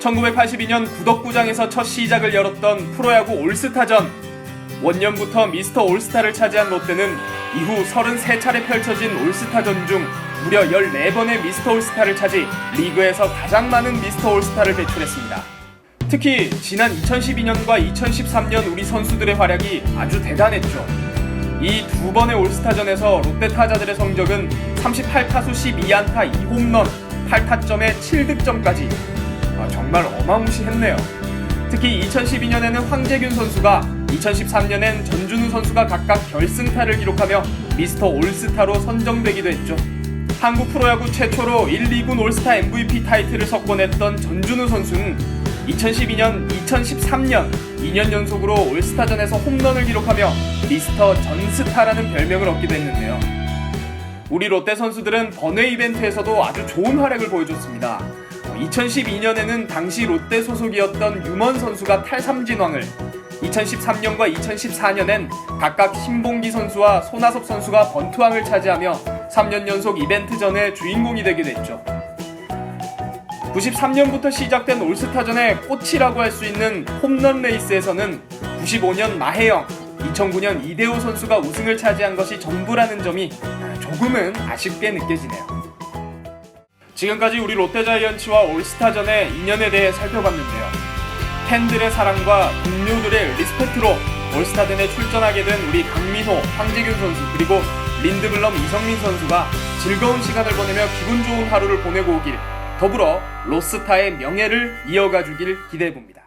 1982년 구덕구장에서 첫 시작을 열었던 프로야구 올스타전. 원년부터 미스터 올스타를 차지한 롯데는 이후 33차례 펼쳐진 올스타전 중 무려 14번의 미스터 올스타를 차지 리그에서 가장 많은 미스터 올스타를 배출했습니다. 특히 지난 2012년과 2013년 우리 선수들의 활약이 아주 대단했죠. 이두 번의 올스타전에서 롯데 타자들의 성적은 38타수 12안타 2홈런 8타점에 7득점까지 아, 정말 어마무시했네요. 특히 2012년에는 황재균 선수가 2013년엔 전준우 선수가 각각 결승타를 기록하며 미스터 올스타로 선정되기도 했죠. 한국 프로야구 최초로 1, 2군 올스타 MVP 타이틀을 석권했던 전준우 선수는 2012년, 2013년 2년 연속으로 올스타전에서 홈런을 기록하며 미스터 전스타라는 별명을 얻기도 했는데요. 우리 롯데 선수들은 번외 이벤트에서도 아주 좋은 활약을 보여줬습니다. 2012년에는 당시 롯데 소속이었던 유먼 선수가 탈삼진왕을 2013년과 2014년엔 각각 신봉기 선수와 손아섭 선수가 번투왕을 차지하며 3년 연속 이벤트 전의 주인공이 되게 됐죠. 93년부터 시작된 올스타전의 꽃이라고 할 수 있는 홈런 레이스에서는 95년 마혜영, 2009년 이대호 선수가 우승을 차지한 것이 전부라는 점이 조금은 아쉽게 느껴지네요. 지금까지 우리 롯데자이언츠와 올스타전의 인연에 대해 살펴봤는데요. 팬들의 사랑과 동료들의 리스펙트로 올스타전에 출전하게 된 우리 강민호, 황재균 선수 그리고 린드블럼 이성민 선수가 즐거운 시간을 보내며 기분 좋은 하루를 보내고 오길 더불어 로스타의 명예를 이어가 주길 기대해 봅니다.